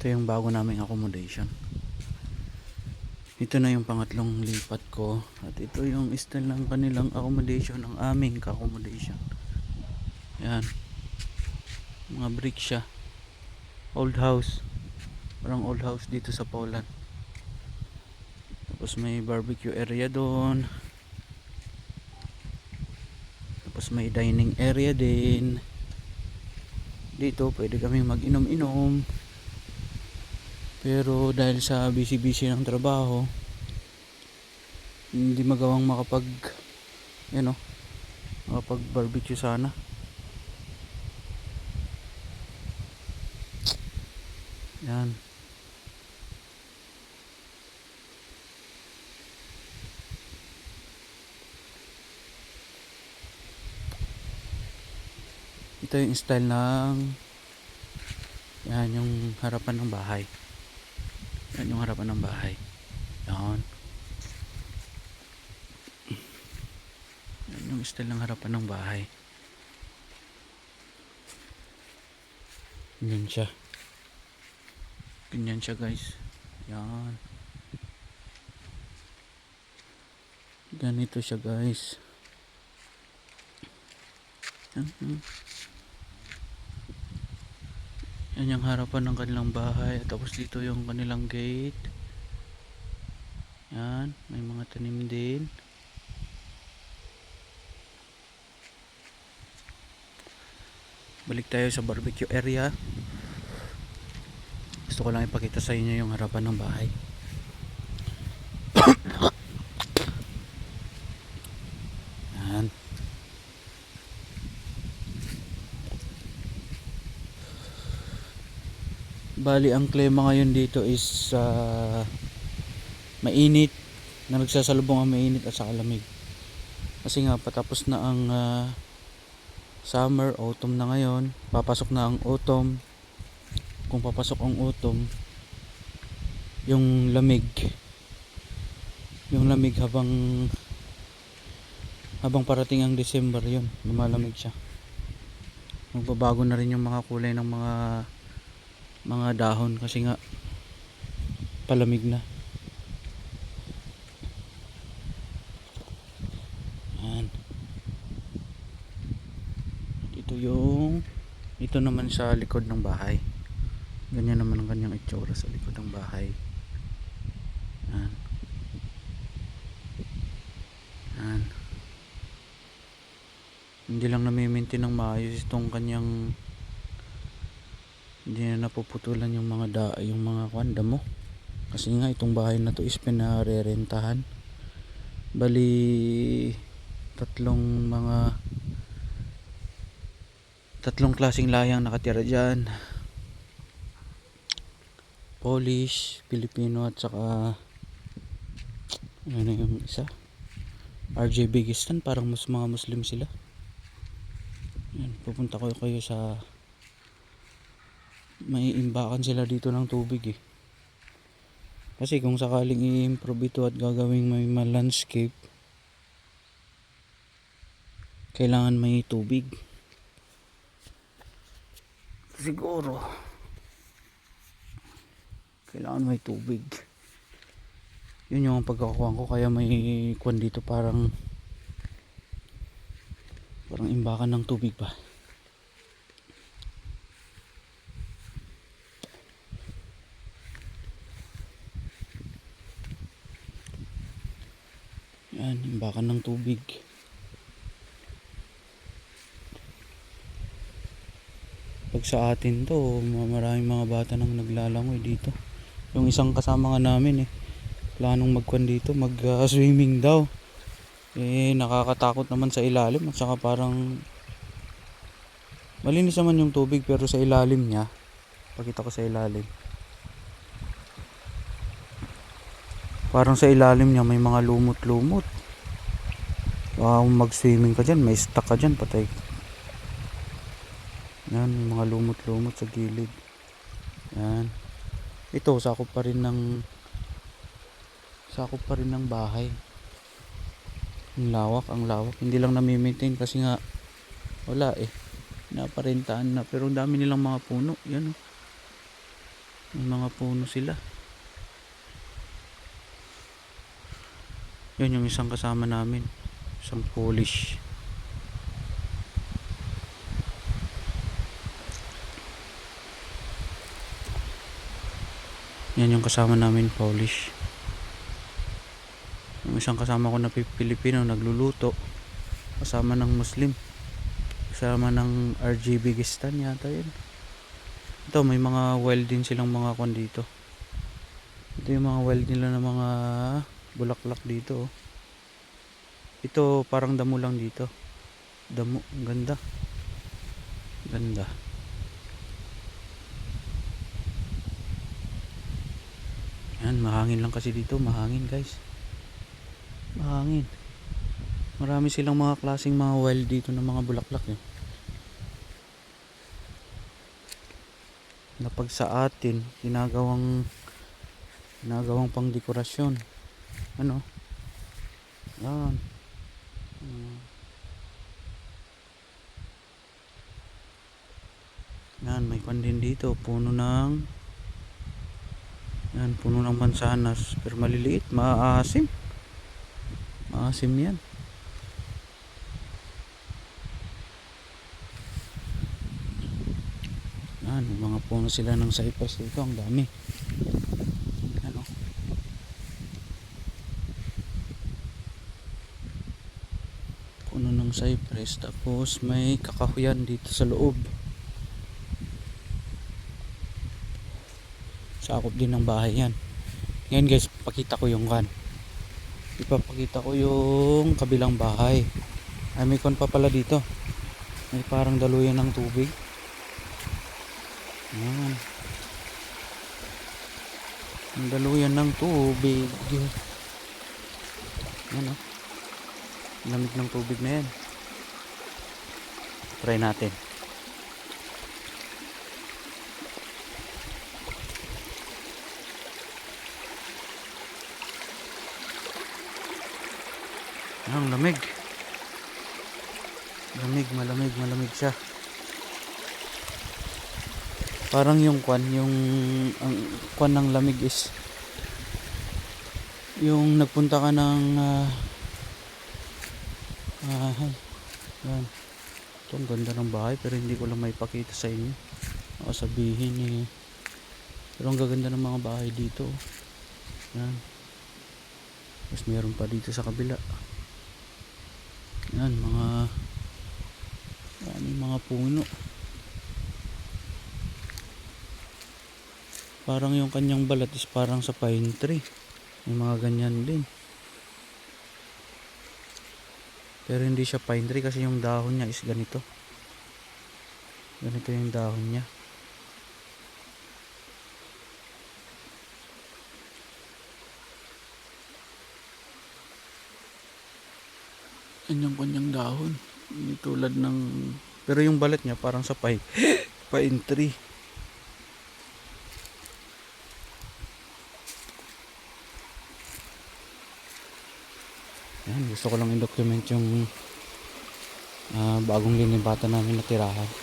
Ito yung bago naming accommodation. Ito na yung pangatlong lipat ko. At ito yung style ng kanilang accommodation, ang aming accommodation. Yan. Mga brick siya. Old house. Parang old house dito sa Poland. Tapos may barbecue area doon. Tapos may dining area din. Dito pwede kaming mag-inom-inom. Pero dahil sa busy-busy ng trabaho, hindi magawang makapag yan o, makapag barbecue sana. Yan. Ito yung style ng yan yung harapan ng bahay. Yan yung harapan ng bahay. Yan. Yan yung style ng harapan ng bahay. Ganyan siya. Ganyan siya guys. Yan. Ganito siya guys. Yan. Yan. Yung harapan ng kanilang bahay. Tapos dito yung kanilang gate. Yan. May mga tanim din. Balik tayo sa barbecue area. Gusto ko lang ipakita sa inyo yung harapan ng bahay. Yan. Bali ang klima ngayon dito is ah, mainit na nagsasalubong ang mainit at saka lamig. Kasi nga patapos na ang ah, summer, autumn na ngayon, papasok na ang autumn. Kung papasok ang autumn, yung lamig yung lamig habang habang parating ang December yun, lumalamig siya. Magbabago na rin yung mga kulay ng mga mga dahon kasi nga palamig na. Yan. Ito yung ito naman sa likod ng bahay. Ganyan naman ang kanyang itsura sa likod ng bahay. Yan. Yan. Hindi lang nami-maintain ng maayos itong kanyang hindi na napuputulan yung mga da, yung mga kwanda mo kasi nga itong bahay na to is pinarerentahan. Bali tatlong mga tatlong klaseng layang nakatira dyan. Polish, Filipino at saka ano na yung isa? RJ Bigistan parang mas mga Muslim sila. Yan, pupunta ko kayo sa may imbakan sila dito ng tubig eh. Kasi kung sakaling i-improve ito at gagawing may ma- landscape, kailangan may tubig. Siguro, kailangan may tubig. Yun yung pagkakuha ko kaya may kwan dito parang parang imbakan ng tubig ba. Yan, imbakan ng tubig. Pag sa atin to, ma- maraming mga bata nang naglalangoy dito. Yung isang kasama nga namin eh, planong magkwan dito, mag uh, daw. Eh, nakakatakot naman sa ilalim at saka parang malinis naman yung tubig pero sa ilalim niya, pakita ko sa ilalim. Parang sa ilalim niya may mga lumot-lumot. Kung mag-swimming ka dyan, may stuck ka dyan, patay. Yan, mga lumot-lumot sa gilid. Yan. Ito, sakop pa rin ng sakop pa rin ng bahay. Ang lawak, ang lawak. Hindi lang nami-maintain kasi nga wala eh. Naparintaan na. Pero ang dami nilang mga puno. Yan oh. May mga puno sila. Yun yung isang kasama namin. Isang Polish. Yan yung kasama namin Polish. Yung isang kasama ko na Pi- Pilipino nagluluto. Kasama ng Muslim. Kasama ng RGB Gistan yata yun. Ito may mga wild din silang mga kwan dito. Ito yung mga wild nila na mga bulaklak dito. oh. Ito parang damo lang dito. Damo, ganda. Ganda. Yan, mahangin lang kasi dito, mahangin guys. Mahangin. Marami silang mga klaseng mga wild dito na mga bulaklak eh. Na pag sa atin, ginagawang ginagawang pang dekorasyon. Ano? Yan. Yan, may kwan din dito. Puno ng yan, puno ng mansanas. Pero maliliit, maasim. Maasim yan. Yan, mga puno sila ng cypress dito. Ang dami. Ano? Puno ng cypress. Tapos may kakahuyan dito sa loob. Sakop din ng bahay yan. Ngayon guys, pakita ko yung kan. Ipapakita ko yung kabilang bahay. Ay, may kon pa pala dito. May parang daluyan ng tubig. Yan. Ang daluyan ng tubig. Yan o. Lamig ng tubig na yan. Try natin. Ang lamig. Lamig, malamig, malamig siya. Parang yung kwan, yung ang kwan ng lamig is yung nagpunta ka ng ah ah, yan. Ito ang ganda ng bahay pero hindi ko lang may pakita sa inyo. Baka sabihin eh. Pero ang gaganda ng mga bahay dito. oh. Yan. Tapos meron pa dito sa kabila. Yan, mga daming mga puno. Parang yung kanyang balat is parang sa pine tree. May mga ganyan din. Pero hindi siya pine tree kasi yung dahon niya is ganito. Ganito yung dahon niya. Kanyang-kanyang dahon. Hindi tulad ng... Pero yung balat niya parang sa pine, pine tree. Yan, gusto ko lang i-document yung ah, bagong linibatan namin na tirahan.